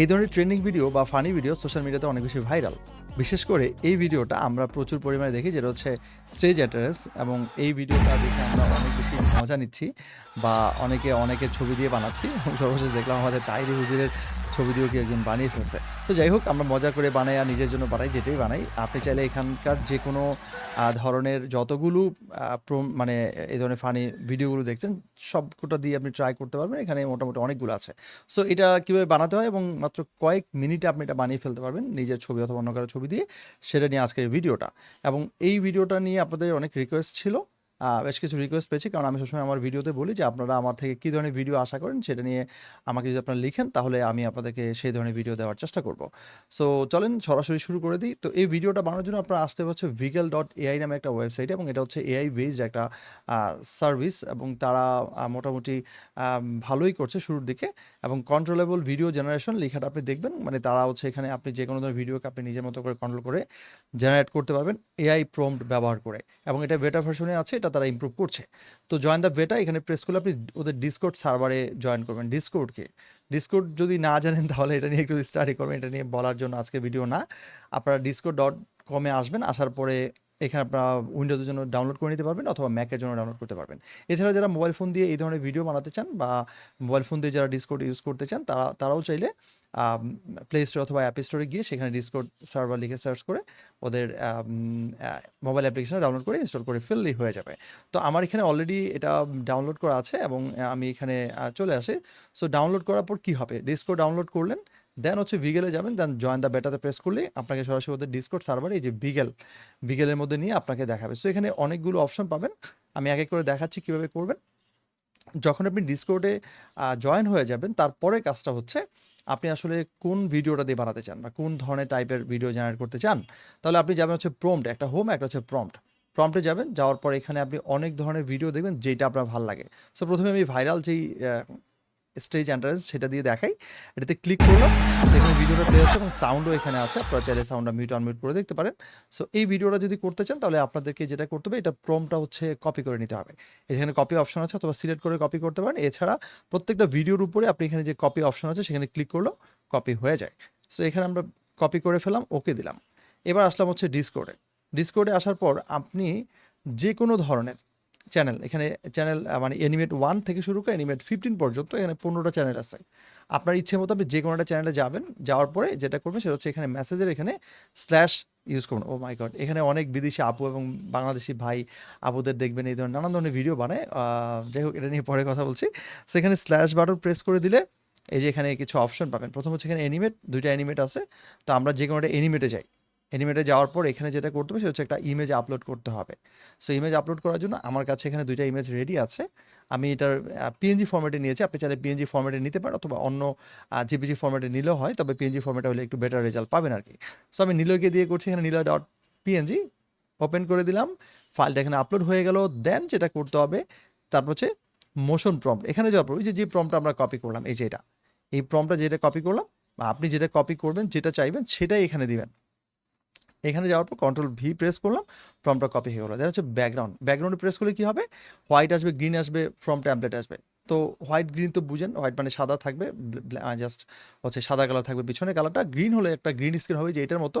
এই ধরনের trending video বা ফানি ভিডিও সোশ্যাল মিডিয়াতে অনেক বেশি ভাইরাল বিশেষ করে এই ভিডিওটা আমরা প্রচুর পরিমাণে দেখি, যেটা হচ্ছে স্টেজ অ্যাটারেন্স এবং এই ভিডিওটা দেখে আমরা অনেক বেশি মজা নিচ্ছি বা অনেকে অনেকে ছবি দিয়ে বানাচ্ছি। সর্বশেষ দেখলাম আমাদের তাইরি হুজুরের ছবি দিয়েও কি একজন বানিয়ে ফেলছে? তো যাই হোক, আমরা মজা করে বানাই আর নিজের জন্য বানাই, যেটাই বানাই। আপনি চাইলে এখানকার যে কোনো ধরনের যতগুলো মানে এই ধরনের ফানি ভিডিওগুলো দেখছেন, সবকটা দিয়ে আপনি ট্রাই করতে পারবেন। এখানে মোটামুটি অনেকগুলো আছে। সো এটা কীভাবে বানাতে হয় এবং মাত্র কয়েক মিনিটে আপনি এটা বানিয়ে ফেলতে পারবেন, নিজের ছবি অথবা অন্য কারও ছবি দিয়ে, সেটা নিয়ে আজকের ভিডিওটা এবং এই ভিডিওটা নিয়ে আপনাদের অনেক রিকোয়েস্ট ছিল। বেশ কিছু রিকোয়েস্ট পেয়েছি। কারণ আমি সবসময় আমার ভিডিওতে বলি যে, আপনারা আমার থেকে কী ধরনের ভিডিও আশা করেন সেটা নিয়ে আমাকে যদি আপনারা লিখেন, তাহলে আমি আপনাদেরকে সেই ধরনের ভিডিও দেওয়ার চেষ্টা করব। সো চলেন সরাসরি শুরু করে দিই। তো এই ভিডিওটা বানানোর জন্য আপনারা আসতে হচ্ছে ভিগেল ডট এআই নামে একটা ওয়েবসাইট এবং এটা হচ্ছে এআই বেসড একটা সার্ভিস এবং তারা মোটামুটি ভালোই করছে শুরুর দিকে। এবং কন্ট্রোলেবল ভিডিও জেনারেশন লেখাটা আপনি দেখবেন মানে তারা হচ্ছে এখানে আপনি যে কোনো ধরনের ভিডিওকে আপনি নিজের মতো করে কন্ট্রোল করে জেনারেট করতে পারবেন এআই প্রম্পট ব্যবহার করে। এবং এটা বেটা ভার্সনে আছে, এটা তারা ইমপ্রুভ করছে। তো জয়েন দ্য বেটা এখানে প্রেস করলে আপনি ওদের ডিসকোড সার্ভারে জয়েন করবেন। ডিসকোডকে ডিসকোড যদি না জানেন, তাহলে এটা নিয়ে একটু স্টাডি করবেন। এটা নিয়ে বলার জন্য আজকে ভিডিও না। আপনারা ডিসকোড ডট কমে আসবেন, আসার পরে এখানে আপনারা উইন্ডোজের জন্য ডাউনলোড করে নিতে পারবেন অথবা ম্যাকের জন্য ডাউনলোড করতে পারবেন। এছাড়া যারা মোবাইল ফোন দিয়ে এই ধরনের ভিডিও বানাতে চান বা মোবাইল ফোন দিয়ে যারা ডিসকোড ইউজ করতে চান, তারা, তারাও চাইলে প্লে স্টোর অথবা অ্যাপ স্টোরে গিয়ে সেখানে ডিসকোড সার্ভার লিখে সার্চ করে ওদের মোবাইল অ্যাপ্লিকেশন ডাউনলোড করে ইনস্টল করে ফেললেই হয়ে যাবে। তো আমার এখানে অলরেডি এটা ডাউনলোড করা আছে এবং আমি এখানে চলে আসি। সো ডাউনলোড করার পর কী হবে? ডিসকোড ডাউনলোড করলেন দেন হচ্ছে বিগেলে যাবেন দেন জয়েন দ্য বেটাতে প্রেস করলে আপনাকে সরাসরি ওদের ডিসকোড সার্ভারে এই যে বিগেল বিগেলের মধ্যে নিয়ে আপনাকে দেখাবে। সো এখানে অনেকগুলো অপশন পাবেন। আমি এক এক করে দেখাচ্ছি কীভাবে করবেন। যখন আপনি ডিসকোডে জয়েন হয়ে যাবেন তারপরে কাজটা হচ্ছে আপনি আসলে কোন ভিডিওটা দিয়ে বানাতে চান বা কোন ধরনের টাইপের ভিডিও জেনারেট করতে চান, তাহলে আপনি যাবেন হচ্ছে প্রম্পট একটা হোম একটা হচ্ছে প্রম্পট প্রম্পটে যাবেন, যাওয়ার পর এখানে আপনি অনেক ধরনের ভিডিও দেখবেন যেটা আপনার ভালো লাগে। সো প্রথমে আমি ভাইরাল যেই স্টেজ অ্যান্টারেন্স সেটা দিয়ে দেখাই। এটাতে ক্লিক করলাম এখানে ভিডিওটা প্লে হচ্ছে এবং সাউন্ডও এখানে আছে। আপনারা চাইলে সাউন্ডটা মিউট আনমিউট করে দেখতে পারেন। সো এই ভিডিওটা যদি করতে চান, তাহলে আপনাদেরকে যেটা করতে হবে, এটা প্রমটা হচ্ছে কপি করে নিতে হবে। এখানে কপি অপশন আছে, অথবা সিলেক্ট করে কপি করতে পারেন। এছাড়া প্রত্যেকটা ভিডিওর উপরে আপনি এখানে যে কপি অপশন আছে, সেখানে ক্লিক করলেও কপি হয়ে যায়। সো এখানে আমরা কপি করে ফেলাম ওকে দিলাম। এবার আসলাম হচ্ছে ডিসকোডে ডিসকোডে আসার পর আপনি যে কোনো ধরনের চ্যানেল এখানে চ্যানেল মানে এনিমেট ওয়ান থেকে শুরু করে এনিমেট ফিফটিন পর্যন্ত এখানে পনেরোটা চ্যানেল আছে। আপনার ইচ্ছে মতো আপনি যে কোনো একটা চ্যানেলে যাবেন, যাওয়ার পরে যেটা করবেন সেটা হচ্ছে এখানে মেসেজের এখানে স্ল্যাশ ইউজ করুন ও মাই গড এখানে অনেক বিদেশি আপু এবং বাংলাদেশি ভাই আপুদের দেখবেন, এই ধরনের নানান ধরনের ভিডিও বানায়। যাই হোক, এটা নিয়ে পরে কথা বলছি। সেখানে স্ল্যাশ বাটন প্রেস করে দিলে এই যে এখানে কিছু অপশন পাবেন। প্রথম হচ্ছে এখানে এনিমেট দুইটা অ্যানিমেট আছে। তো আমরা যে কোনো একটা এনিমেটে যাই। এনিমেটে যাওয়ার পর এখানে যেটা করতে হবে, সেটা হচ্ছে একটা ইমেজ আপলোড করতে হবে। সো ইমেজ আপলোড করার জন্য আমার কাছে এখানে দুইটা ইমেজ রেডি আছে। আমি এটার পিএনজি ফর্মেটে নিয়েছি। আপনি চাইলে পিএনজি ফর্মেটে নিতে পারেন অথবা অন্য জিপিজি ফর্মেটে নিলেও হয়, তবে পিএনজি ফর্মেটে হলে একটু বেটার রেজাল্ট পাবেন আর কি। সো আমি নিলয়কে দিয়ে করছি, এখানে নিলয় ডট পিএনজি ওপেন করে দিলাম। ফাইলটা এখানে আপলোড হয়ে গেল। দেন যেটা করতে হবে, তারপর হচ্ছে মোশন প্রম্পট এখানে যাওয়ার পর ওই যে যে প্রম্পটটা আমরা কপি করলাম, এই যে এটা। এই প্রম্পটটা যেটা কপি করলাম বা আপনি যেটা কপি করবেন, যেটা চাইবেন, সেটাই এখানে দিবেন। এখানে যাওয়ার পর কন্ট্রোল ভি প্রেস করলাম ফর্মটা কপি হয়ে গেলো। দেখা হচ্ছে ব্যাকগ্রাউন্ড ব্যাকগ্রাউন্ডে প্রেস করলে কী হবে? হোয়াইট আসবে গ্রিন আসবে ফ্রম ট্যাম্পলেট আসবে। তো হোয়াইট গ্রিন তো বুঝেন, হোয়াইট মানে সাদা থাকবে জাস্ট হচ্ছে সাদা কালার থাকবে পিছনে কালারটা। গ্রিন হলে একটা গ্রিন স্ক্রিন হবে যে এটার মতো,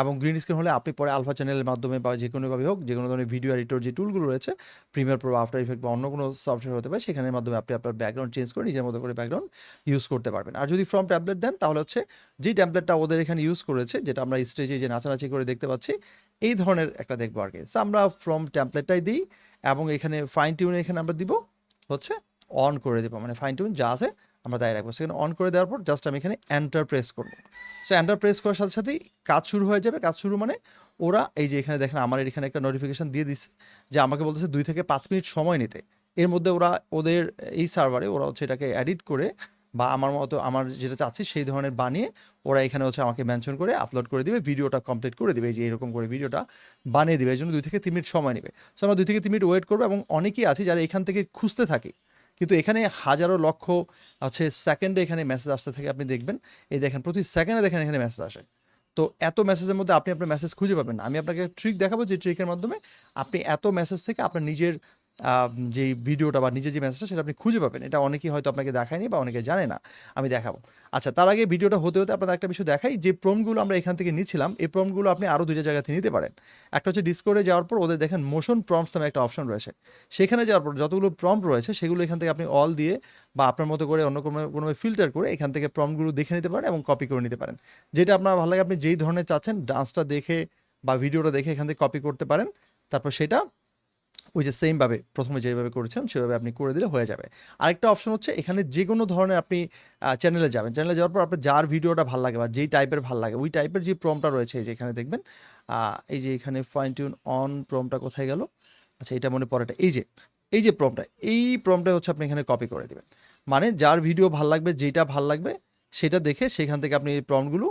এবং গ্রিন স্ক্রিন হলে আপনি পরে আলফা চ্যানেলের মাধ্যমে বা যে কোনোভাবে হোক, যে কোনো ধরনের ভিডিও এডিটর যে টুলগুলো রয়েছে প্রিমিয়ার প্রো আফটার ইফেক্ট বা অন্য কোনো সফটওয়্যার হতে পারে, সেখানের মাধ্যমে আপনি আপনার ব্যাকগ্রাউন্ড চেঞ্জ করে নিজের মতো করে ব্যাকগ্রাউন্ড ইউজ করতে পারবেন। আর যদি ফ্রম ট্যাবলেট দেন, তাহলে হচ্ছে যেই ট্যাবলেটটা ওদের এখানে ইউজ করেছে, যেটা আমরা স্টেজে যে নাচানাচি করে দেখতে পাচ্ছি, এই ধরনের একটা দেখব আর কি। আমরা ফ্রম ট্যাম্পলেটটাই দিই, এবং এখানে ফাইন টিউন এখানে আমরা দিব, হচ্ছে অন করে দেবো মানে ফাইন টিউন যা আছে আমরা তাই রাখব। সেখানে অন করে দেওয়ার পর জাস্ট আমি এখানে এন্টার প্রেস করব। সো এন্টার প্রেস করার সাথে সাথেই কাজ শুরু হয়ে যাবে। কাজ শুরু মানে ওরা এই যে এখানে দেখেন আমার এখানে একটা নোটিফিকেশন দিয়ে দিচ্ছে যে আমাকে বলতেছে দুই থেকে পাঁচ মিনিট সময় নিতে। এর মধ্যে ওরা ওদের এই সার্ভারে ওরা হচ্ছে এটাকে এডিট করে বা আমার মতো আমার যেটা চাচ্ছি সেই ধরনের বানিয়ে ওরা এখানে হচ্ছে আমাকে মেনশন করে আপলোড করে দিবে ভিডিওটা কমপ্লিট করে দিবে, এই যে এরকম করে ভিডিওটা বানিয়ে দিবে। এই জন্য দুই থেকে তিন মিনিট সময় নেবে। সো আমরা দুই থেকে তিন মিনিট ওয়েট করব এবং অনেকেই আছে যারা এখান থেকে খুঁজতে থাকি। কিন্তু এখানে হাজারো লক্ষ আছে সেকেন্ডে এখানে মেসেজ আসতে থাকে, আপনি দেখবেন। এই দেখেন, প্রতি সেকেন্ডে দেখেন এখানে মেসেজ আসে। তো এত মেসেজের মধ্যে আপনি আপনার মেসেজ খুঁজে পাবেন আমি আপনাকে ট্রিক দেখাবো যে ট্রিকের মাধ্যমে আপনি এত মেসেজ থেকে আপনার নিজের যেই ভিডিওটা বা নিজে যে মেসেজটা সেটা আপনি খুঁজে পাবেন। এটা অনেকেই হয়তো আপনাকে দেখায়নি বা অনেকে জানে না। আমি দেখাবো। আচ্ছা তার আগে ভিডিওটা হতে, হতে আপনাদের একটা বিষয় দেখাই যে প্রম্পটগুলো আমরা এখান থেকে নিচ্ছিলাম, এই প্রম্পটগুলো আপনি আরও ২ টা জায়গা থেকে নিতে পারেন। একটা হচ্ছে Discord-এ যাওয়ার পর ওদের দেখেন মোশন প্রম্পটস নামে একটা অপশন রয়েছে। সেখানে যাওয়ার পর যতগুলো প্রম্পট রয়েছে সেগুলো এখান থেকে আপনি অল দিয়ে বা আপনার মতো করে অন্য কোনো কোনোভাবে ফিল্টার করে এখান থেকে প্রম্পটগুলো দেখে নিতে পারেন এবং কপি করে নিতে পারেন। যেটা আপনার ভালো লাগে আপনি যেই ধরনের চাচ্ছেন ডান্সটা দেখে বা ভিডিওটা দেখে এখান থেকে কপি করতে পারেন। তারপর সেটা ওই যে সেমভাবে প্রথমে যেভাবে করেছিলাম সেভাবে আপনি করে দিলে হয়ে যাবে। আরেকটা অপশন হচ্ছে এখানে যে কোনো ধরনের আপনি চ্যানেলে যাবেন। চ্যানেলে যাওয়ার পর আপনার যার ভিডিওটা ভালো লাগে বা যেই টাইপের ভালো লাগে ওই টাইপের যে প্রম্পটটা রয়েছে এই যে এখানে দেখবেন এই যে এখানে ফাইন টিউন অন প্রম্পটটা কোথায় গেল? আচ্ছা এটা মনে পড়েটা এই যে, এই যে প্রম্পটটা এই প্রম্পটটা হচ্ছে আপনি এখানে কপি করে দেবেন মানে যার ভিডিও ভালো লাগবে, যেইটা ভালো লাগবে সেটা দেখে সেখান থেকে আপনি এই প্রম্পটগুলো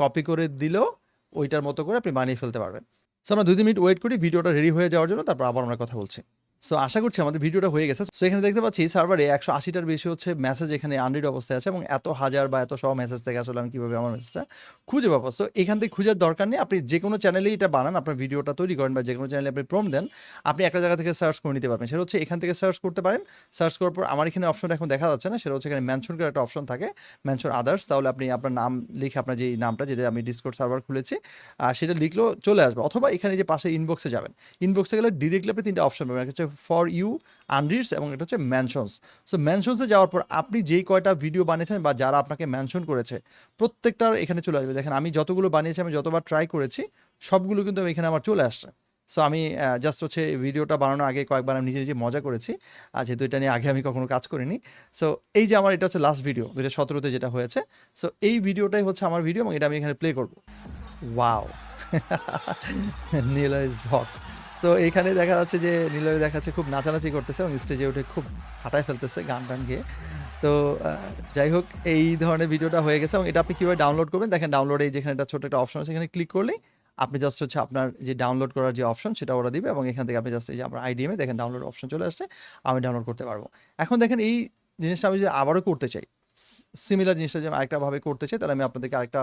কপি করে দিলেও ওইটার মতো করে আপনি বানিয়ে ফেলতে পারবেন। সো আমরা ২-৩ মিনিট ওয়েট করি, ভিডিওটা রেডি হয়ে যাওয়ার জন্য, তারপর আবার আমরা কথা বলছি। সো আশা করছি আমাদের ভিডিওটা হয়ে গেছে। সো এখানে দেখতে পাচ্ছি সার্ভারে একশো আশিটার বেশি হচ্ছে মেসেজ এখানে আনরিড অবস্থায় আছে এবং এত হাজার বা এত সব মেসেজ থেকে আসলে আমি কীভাবে আমার মেসেজটা খুঁজে পাবো? সো এখান থেকে খুঁজার দরকার নেই। আপনি যেকোনো চ্যানেলেই এটা বানান, আপনার ভিডিওটা তৈরি করেন বা যেকোনো চ্যানেলে আপনি প্রম দেন, আপনি একটা জায়গা থেকে সার্চ করে নিতে পারবেন। সেটা হচ্ছে এখান থেকে সার্চ করতে পারেন। সার্চ করার পর আমার এখানে অপশনটা এখন দেখা যাচ্ছে না। সেটা হচ্ছে এখানে মেনশন করার একটা অপশন থাকে। মেনশন আদার্স তাহলে আপনি আপনার নাম লিখে আপনার যেই নামটা যেটা আমি Discord সার্ভার খুলেছি সেটা লিখলেও চলে আসবে। অথবা এখানে যে পাশে ইনবক্সে যাবেন। ইনবক্সে গেলে ডিরেক্টলি আপনি ৩ টা অপশন পাবেন। একটা ফর ইউ, আনরিডস এবং এটা হচ্ছে মেনশনস। সো মেনশনস এ যাওয়ার পর আপনি যেই কয়টা ভিডিও বানিয়েছেন বা যারা আপনাকে ম্যানশন করেছে প্রত্যেকটার এখানে চলে আসবে। দেখেন আমি যতগুলো বানিয়েছি আমি যতবার ট্রাই করেছি সবগুলো কিন্তু এখানে আমার চলে আসছে। সো আমি জাস্ট হচ্ছে ভিডিওটা বানানোর আগে কয়েকবার আমি নিজে, নিজে মজা করেছি। আর যেহেতু এটা নিয়ে আগে আমি কখনো কাজ করিনি। সো এই যে আমার এটা হচ্ছে লাস্ট ভিডিও ২০১৭ তে যেটা হয়েছে। সো এই ভিডিওটাই হচ্ছে আমার ভিডিও এবং এটা আমি এখানে প্লে করব ওয়াও! নিলয় ইস হট। তো এখানে দেখা যাচ্ছে যে নিলয় দেখা যাচ্ছে খুব নাচানাচি করতেছে এবং স্টেজে উঠে খুব হাঁটায় ফেলতেছে গান-টান গেয়ে। তো যাই হোক এই ধরনের ভিডিওটা হয়ে গেছে এবং এটা আপনি কীভাবে ডাউনলোড করবেন দেখেন ডাউনলোডে যেখানে একটা ছোট একটা অপশন আছে এখানে ক্লিক করলেই আপনি জাস্ট হচ্ছে আপনার যে ডাউনলোড করার যে অপশন সেটা ওরা দিবে এবং এখান থেকে আপনি জাস্ট এই যে আমার আইডিএম দেখেন ডাউনলোড অপশন চলে আসছে। আমি ডাউনলোড করতে পারব। এখন দেখেন এই জিনিসটা আমি যদি আবারও করতে চাই, সিমিলার জিনিসটা যদি আমি আরেকটা ভাবে করতে চাই, তাহলে আমি আপনাদেরকে আরেকটা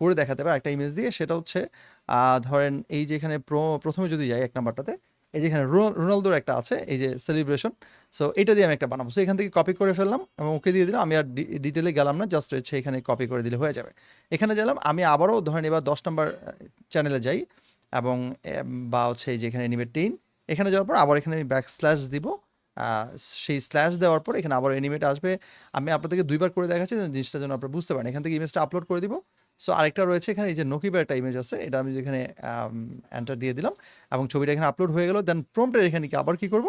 করে দেখাতে পারি। আরেকটা ইমেজ দিয়ে সেটা হচ্ছে ধরেন এই যে এখানে প্র ১ম যদি যাই এক নাম্বারটাতে, এই যেখানে রোনালদোর একটা আছে, এই যে সেলিব্রেশন। সো এটা দিয়ে আমি একটা বানাবো। সো এখান থেকে কপি করে ফেললাম এবং ওকে দিয়ে দিলাম। আমি আর ডি ডিটেইলে গেলাম না। জাস্ট হচ্ছে এখানে কপি করে দিলে হয়ে যাবে। এখানে গেলাম, আমি আবারও ধরেন এবার দশ নম্বর চ্যানেলে যাই এবং বা হচ্ছে এই যে এখানে অ্যানিমেট 10 এখানে যাওয়ার পর আবার এখানে আমি ব্যাক স্ল্যাশ দিব। সেই স্ল্যাশ দেওয়ার পর এখানে আবার অ্যানিমেট আসবে। আমি আপনাদেরকে দুইবার করে দেখাচ্ছি জিনিসটা যেন আপনারা বুঝতে পারেন। এখান থেকে ইমেজটা আপলোড করে দিব। সো আরেকটা রয়েছে এখানে এই যে নকিবের একটা ইমেজ আছে। এটা আমি যেখানে আম এন্টার দিয়ে দিলাম এবং ছবিটা এখানে আপলোড হয়ে গেল। দেন প্রম্পটের এখানে কি আবার কি করব?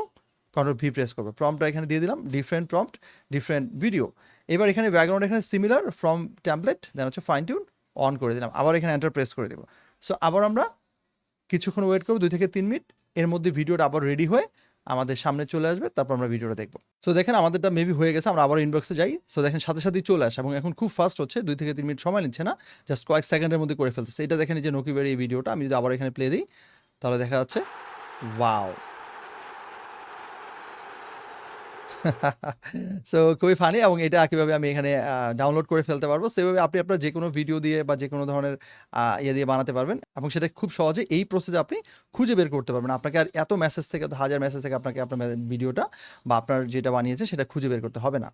কন্ট্রোল ভি প্রেস করব প্রম্পটটা এখানে দিয়ে দিলাম। Different prompt, different video. এবার এখানে ব্যাকগ্রাউন্ড এখানে সিমিলার ফ্রম টেমপ্লেট দেন হচ্ছে ফাইন টিউন অন করে দিলাম। আবার এখানে এন্টার প্রেস করে দেবো সো আবার আমরা কিছুক্ষণ ওয়েট করব দুই থেকে তিন মিনিট। এর মধ্যে ভিডিওটা আবার রেডি হয়ে আমাদের সামনে চলে আসবে। তারপর আমরা ভিডিওটা দেখব সো দেখেন আমাদেরটা মেবি হয়ে গেছে। আমরা আবার ইনবক্সে যাই। সো দেখেন সাথে, সাথেই চলে আসে এবং এখন খুব ফাস্ট হচ্ছে দুই থেকে তিন মিনিট সময় নিচ্ছে না। জাস্ট কয়েক সেকেন্ডের মধ্যে করে ফেলতেছে। এটা দেখেন যে নকিবের এই ভিডিওটা আমি যদি আবার এখানে প্লে দিই তাহলে দেখা যাচ্ছে ওয়াও! সো খুবই ফানি এবং এটা কীভাবে আমি এখানে ডাউনলোড করে ফেলতে পারব। সেভাবে আপনি আপনার যে কোনো ভিডিও দিয়ে বা যে কোনো ধরনের ইয়ে দিয়ে বানাতে পারবেন এবং সেটা খুব সহজে এই প্রসেসে আপনি খুঁজে বের করতে পারবেন। আপনাকে আর এত মেসেজ থেকে, হাজার মেসেজ থেকে আপনাকে আপনার ভিডিওটা বা আপনার যেটা বানিয়েছে সেটা খুঁজে বের করতে হবে না।